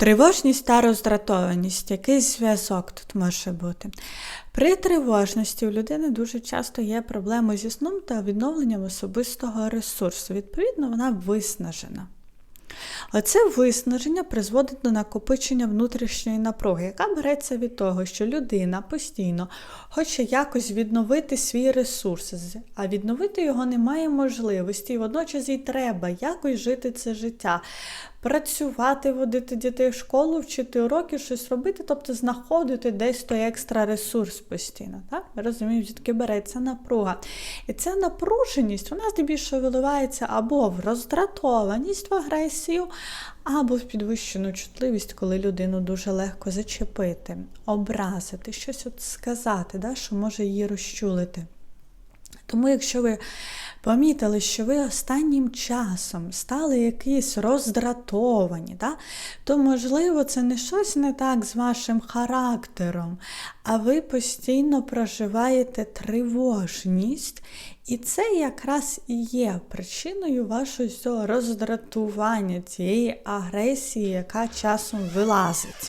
Тривожність та роздратованість, який зв'язок тут може бути. При тривожності у людини дуже часто є проблеми зі сном та відновленням особистого ресурсу. Відповідно, вона виснажена. Оце виснаження призводить до накопичення внутрішньої напруги, яка береться від того, що людина постійно хоче якось відновити свій ресурс, а відновити його немає можливості, і водночас їй треба якось жити це життя, працювати, водити дітей в школу, вчити уроки, щось робити, тобто знаходити десь той екстра ресурс постійно. Так? Ми розуміємо, звідки береться напруга. І ця напруженість вона здебільшого виливається або в роздратованість, в агресію, або в підвищену чутливість, коли людину дуже легко зачепити, образити, щось от сказати, да, що може її розчулити. Тому, якщо ви помітили, що ви останнім часом стали якісь роздратовані, да, то, можливо, це не щось не так з вашим характером, а ви постійно проживаєте тривожність, і це якраз і є причиною вашого роздратування, цієї агресії, яка часом вилазить.